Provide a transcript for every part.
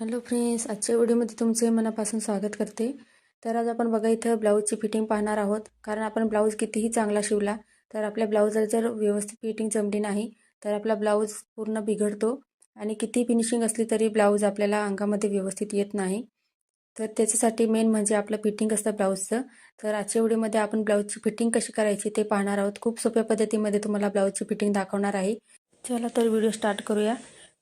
Hello friends आजच्या व्हिडिओमध्ये तुमचे मनापासून स्वागत करते. तर आज आपण बघा इथं ब्लाऊजची फिटिंग पाहणार आहोत. कारण आपण ब्लाऊज कितीही चांगला शिवला तर आपल्या ब्लाऊजला जर व्यवस्थित फिटिंग जमली नाही तर आपला ब्लाऊज पूर्ण बिघडतो. आणि किती फिनिशिंग असली तरी ब्लाऊज आपल्याला अंगामध्ये व्यवस्थित येत नाही. तर त्याच्यासाठी मेन म्हणजे आपलं फिटिंग असतं ब्लाऊजचं. तर आजच्या व्हिडिओमध्ये आपण ब्लाऊजची फिटिंग कशी करायची ते पाहणार आहोत. खूप सोप्या पद्धतीमध्ये तुम्हाला ब्लाऊजची फिटिंग दाखवणार आहे. चला तर व्हिडिओ स्टार्ट करूया.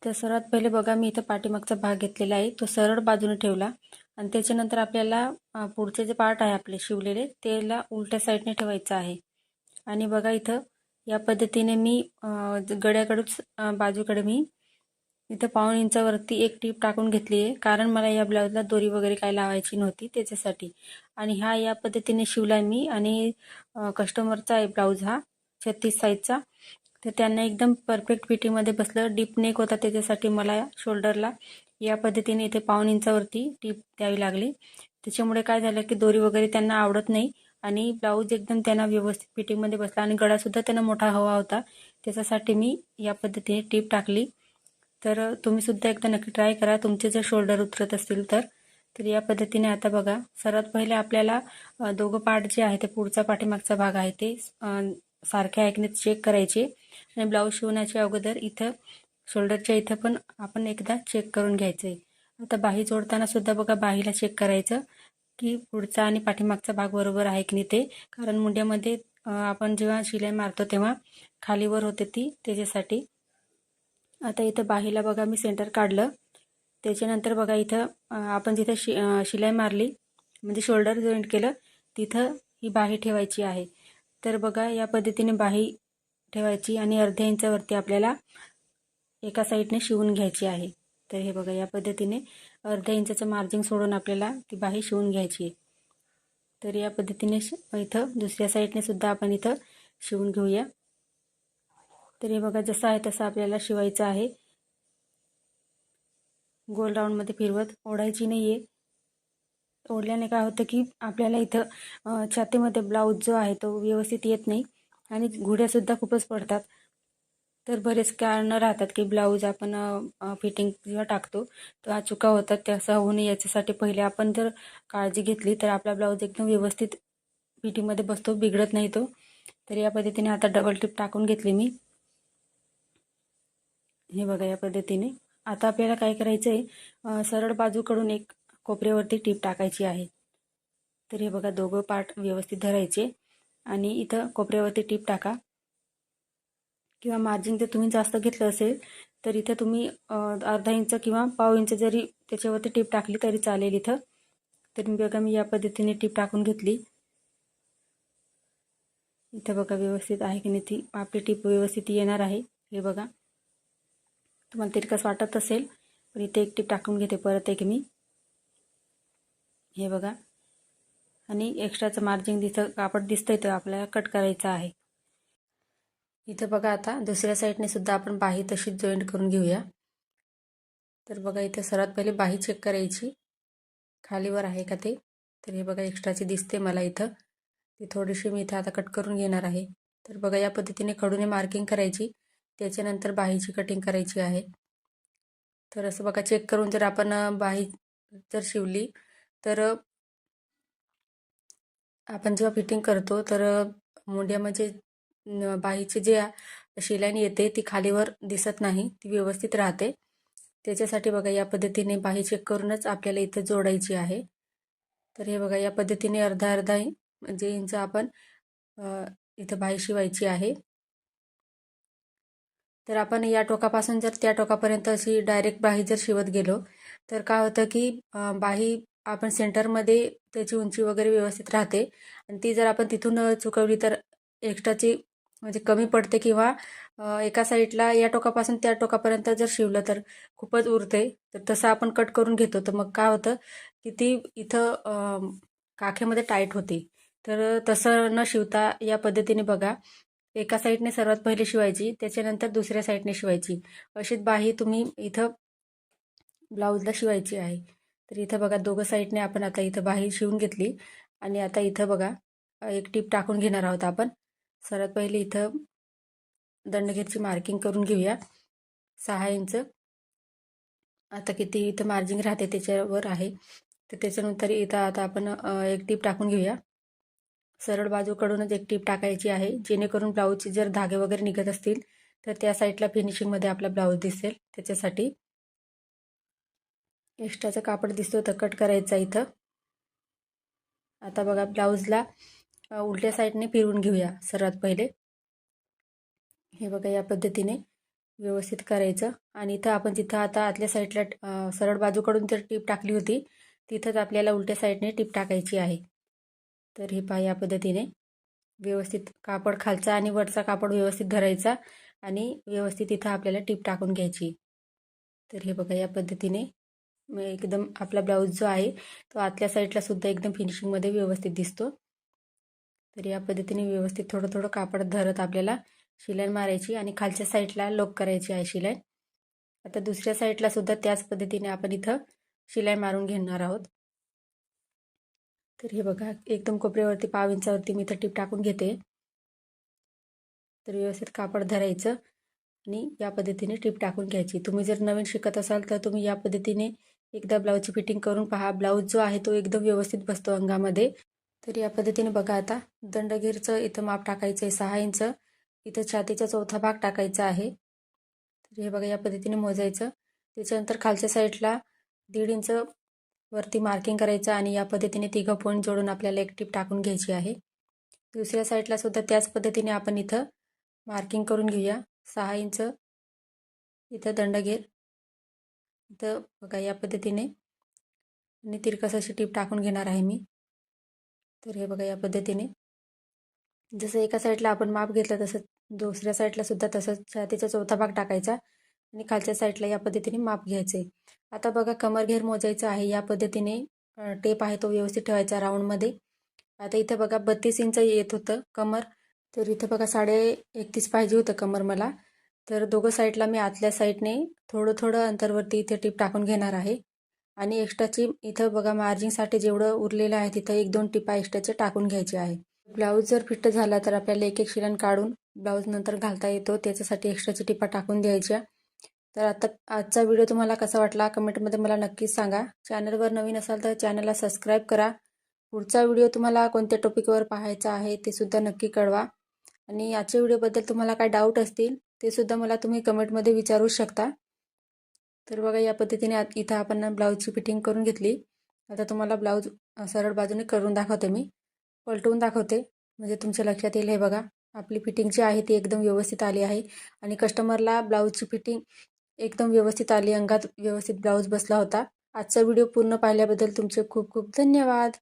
तर सर्वात पहिले बघा मी इथं पाठीमागचा भाग घेतलेला आहे. तो सरळ बाजूने ठेवला आणि त्याच्यानंतर आपल्याला पुढचे जे पार्ट आहे आपले शिवलेले त्याला उलट्या साईडने ठेवायचं आहे. आणि बघा इथं या पद्धतीने मी गड्याकडूच बाजूकडे मी इथं पाऊण इंचावरती एक टीप टाकून घेतली आहे. कारण मला या ब्लाऊजला दोरी वगैरे काय लावायची नव्हती त्याच्यासाठी. आणि हा या पद्धतीने शिवला मी आणि कस्टमरचा आहे ब्लाऊज हा छत्तीस साईजचा तर त्यांना एकदम परफेक्ट फिटिंगमध्ये बसलं. डीप नेक होता त्याच्यासाठी मला शोल्डरला या पद्धतीने इथे पाऊन इंचावरती टीप द्यावी लागली. त्याच्यामुळे काय झालं की दोरी वगैरे त्यांना आवडत नाही आणि ब्लाऊज एकदम त्यांना व्यवस्थित फिटिंगमध्ये बसला आणि गळासुद्धा त्यांना मोठा हवा होता. त्याच्यासाठी मी या पद्धतीने टीप टाकली. तर तुम्ही सुद्धा एकदा नक्की ट्राय करा. तुमचे जर शोल्डर उतरत असतील तर. तर या पद्धतीने आता बघा सर्वात पहिले आपल्याला दोघं पार्ट जे आहे ते पुढचा पाठीमागचा भाग आहे ते सारख्या ऐकण्यात चेक करायचे. आणि ब्लाऊज शिवण्याच्या अगोदर इथं शोल्डरच्या इथं पण आपण एकदा चेक करून घ्यायचं आहे आता बाही जोडताना सुद्धा बघा बाहीला चेक करायचं की पुढचा आणि पाठीमागचा भाग बरोबर आहे की नाही ते. कारण मुंड्यामध्ये आपण जेव्हा शिलाई मारतो तेव्हा खालीवर होते ती त्याच्यासाठी. आता इथं बाहीला बघा मी सेंटर काढलं. त्याच्यानंतर बघा इथं आपण जिथं शि शिलाई मारली म्हणजे शोल्डर जॉईंट केलं तिथं ही बाही ठेवायची आहे. तर बघा या पद्धतीने बाही ठेवायची आणि अर्ध्या इंचावरती आपल्याला एका साईडने शिवून घ्यायची आहे. तर हे बघा या पद्धतीने अर्ध्या इंचाचं मार्जिन सोडून आपल्याला ती बाही शिवून घ्यायची आहे. तर या पद्धतीने इथं दुसऱ्या साईडने सुद्धा आपण इथं शिवून घेऊया. तर हे बघा जसं आहे तसं आपल्याला शिवायचं आहे. गोल राऊंडमध्ये फिरवत ओढायची नाही आहे ओढल्याने काय होतं की आपल्याला इथं छातीमध्ये ब्लाऊज जो आहे तो व्यवस्थित येत नाही आणि घुड्यासुद्धा खूपच पडतात. तर बरेच कारणं राहतात की ब्लाऊज आपण फिटिंग जेव्हा टाकतो तेव्हा चुका होतात त्या असं होऊ नये याच्यासाठी पहिले आपण जर काळजी घेतली तर आपला ब्लाऊज एकदम व्यवस्थित फिटिंगमध्ये बसतो बिघडत नाही तो. तर या पद्धतीने आता डबल टिप टाकून घेतली मी. हे बघा या पद्धतीने. आता आपल्याला काय करायचं आहे सरळ बाजूकडून एक कोपऱ्यावरती टीप टाकायची आहे. तर हे बघा दोघं पार्ट व्यवस्थित धरायचे. आणि इथं कोपऱ्यावरती टीप टाका. किंवा मार्जिन जर तुम्ही जास्त घेतलं असेल तर इथं तुम्ही अर्धा इंच किंवा पाव इंच जरी त्याच्यावरती टीप टाकली तरी चालेल इथं. तर बघा मी या पद्धतीने टीप टाकून घेतली. इथं बघा व्यवस्थित आहे की नाही ती आपली टीप व्यवस्थित येणार आहे. हे बघा. तुम्हाला तिरकस वाटत असेल पण इथे एक टीप टाकून घेते परत एक मी. हे बघा. आणि एक्स्ट्राचं मार्जिन दिसतं कापड दिसतंय तर आपल्याला कट करायचं आहे. इथं बघा आता दुसऱ्या साईडने सुद्धा आपण बाही तशीच जॉईंट करून घेऊया. तर बघा इथं सर्वात पहिले बाही चेक करायची. खालीवर आहे का ते? तर हे बघा एक्स्ट्राची दिसते मला इथं. ती थोडीशी मी इथं आता कट करून घेणार आहे. तर बघा या पद्धतीने कडूने मार्किंग करायची. त्याच्यानंतर बाहीची कटिंग करायची आहे. तर असं बघा चेक करून जर आपण बाही जर शिवली तर आपण जेव्हा फिटिंग करतो तर मुंड्यामध्ये बाईची जे शिलाईन येते ती खालीवर दिसत नाही ती व्यवस्थित राहते. त्याच्यासाठी बघा या पद्धतीने बाही चेक करूनच आपल्याला इथं जोडायची आहे. तर हे बघा या पद्धतीने अर्धा अर्धा म्हणजे इंच आपण इथं बाही शिवायची आहे. तर आपण या टोकापासून जर त्या टोकापर्यंत अशी डायरेक्ट बाही जर शिवत गेलो तर काय होतं की बाही आपण सेंटरमध्ये त्याची उंची वगैरे व्यवस्थित राहते. आणि ती जर आपण तिथून चुकवली तर एक्स्ट्राची म्हणजे कमी पडते किंवा एका साईडला या टोकापासून त्या टोकापर्यंत जर शिवलं तर खूपच उरते. तर तसं आपण कट करून घेतो. तर मग काय होतं की ती इथं काखेमध्ये टाईट होते. तर तसं न शिवता या पद्धतीने बघा. एका साईडने सर्वात पहिले शिवायची त्याच्यानंतर दुसऱ्या साईडने शिवायची. अशीच बाही तुम्ही इथं ब्लाऊजला शिवायची आहे. तर इथं बघा दोघं साईडने आपण आता इथं बाहेर शिवून घेतली. आणि आता इथं बघा एक टीप टाकून घेणार आहोत आपण. सर्वात पहिले इथं दंडघेरची मार्किंग करून घेऊया. सहा इंच. आता किती इथं मार्जिंग राहते त्याच्यावर आहे. तर त्याच्यानंतर इथं आता आपण एक टीप टाकून घेऊया. सरळ बाजूकडूनच एक टीप टाकायची आहे. जेणेकरून ब्लाऊजचे जर धागे वगैरे निघत असतील तर त्या साईडला फिनिशिंगमध्ये आपला ब्लाऊज दिसेल. त्याच्यासाठी एक्स्ट्राचं कापड दिसतो तर कट करायचा इथं. आता बघा ब्लाऊजला उलट्या साईडने फिरवून घेऊया सर्वात पहिले. हे बघा या पद्धतीने व्यवस्थित करायचं. आणि इथं आपण जिथं आता आतल्या साईडला सरळ बाजूकडून जर टीप टाकली होती तिथंच आपल्याला उलट्या साईडने टीप टाकायची आहे. तर हे पहा या पद्धतीने व्यवस्थित कापड खालचा आणि वरचा कापड व्यवस्थित धरायचा आणि व्यवस्थित इथं आपल्याला टीप टाकून घ्यायची. तर हे बघा या पद्धतीने एकदम आपला ब्लाऊज जो आहे तो आतल्या साईडला सुद्धा एकदम फिनिशिंगमध्ये व्यवस्थित दिसतो. तर या पद्धतीने व्यवस्थित थोडं थोडं कापड धरत आपल्याला शिलाई मारायची आणि खालच्या साईडला लोक करायची आहे शिलाई. आता दुसऱ्या साईडला सुद्धा त्याच पद्धतीने आपण इथं शिलाई मारून घेणार आहोत. तर हे बघा एकदम कोपऱ्यावरती पाव इंचावरती मी इथं टीप टाकून घेते. तर व्यवस्थित कापड धरायचं आणि या पद्धतीने टिप टाकून घ्यायची. तुम्ही जर नवीन शिकत असाल तर तुम्ही या पद्धतीने एकदा ब्लाऊजची फिटिंग करून पहा. ब्लाऊज जो आहे तो एकदम व्यवस्थित बसतो अंगामध्ये. तर या पद्धतीने बघा आता. दंडगीरचं इथं माप टाकायचं आहे सहा इंच. इथं छातीचा चौथा भाग टाकायचा आहे. तर हे बघा या पद्धतीने मोजायचं. त्याच्यानंतर खालच्या साईडला दीड इंच वरती मार्किंग करायचं आणि या पद्धतीने तिघं पॉईंट जोडून आपल्याला एक टीप टाकून घ्यायची आहे. दुसऱ्या साईडला सुद्धा त्याच पद्धतीने आपण इथं मार्किंग करून घेऊया. सहा इंच. इथं दंडगीर. तर बघा या पद्धतीने आणि तिरकसाची अशी टीप टाकून घेणार आहे मी. तर हे बघा या पद्धतीने. जसं एका साईडला आपण माप घेतलं तसं दुसऱ्या साईडला सुद्धा तसंच छातीचा चौथा भाग टाकायचा आणि खालच्या साईडला या पद्धतीने माप घ्यायचे. आता बघा कमर घेर मोजायचं आहे. या पद्धतीने टेप आहे तो व्यवस्थित ठेवायचा राऊंडमध्ये आता इथं बघा बत्तीस इंच येत होतं कमर. तर इथं बघा साडे एकतीस पाहिजे होतं कमर मला. तर दोघं साईडला मी आतल्या साईडने थोडं थोडं अंतरवरती इथे टिप टाकून घेणार आहे. आणि एक्स्ट्राची इथं बघा मार्जिनसाठी जेवढं उरलेलं आहे तिथं एक दोन टिपा एक्स्ट्राचे टाकून घ्यायचे आहे. ब्लाऊज जर फिट झाला तर आपल्याला एक एक शिरण काढून ब्लाऊज नंतर घालता येतो. त्याच्यासाठी एक्स्ट्राची टिपा टाकून द्यायच्या तर आता आजचा व्हिडिओ तुम्हाला कसा वाटला कमेंटमध्ये मला नक्कीच सांगा. चॅनलवर नवीन असाल तर चॅनलला सबस्क्राईब करा. पुढचा व्हिडिओ तुम्हाला कोणत्या टॉपिकवर पाहायचा आहे ते सुद्धा नक्की कळवा. आणि आजच्या व्हिडिओबद्दल तुम्हाला काय डाऊट असतील ते सुद्धा मला तुम्ही कमेंटमध्ये विचारू शकता. तर बघा या पद्धतीने आत इथं आपण ब्लाऊजची फिटिंग करून घेतली. आता तुम्हाला ब्लाऊज सरळ बाजूने करून दाखवते मी. पलटवून दाखवते. म्हणजे तुमच्या लक्षात येईल हे बघा. आपली फिटिंग जी आहे ती एकदम व्यवस्थित आली आहे. आणि कस्टमरला ब्लाऊजची फिटिंग एकदम व्यवस्थित आली. अंगात व्यवस्थित ब्लाऊज बसला होता. आजचा व्हिडिओ पूर्ण पाहिल्याबद्दल तुमचे खूप खूप धन्यवाद.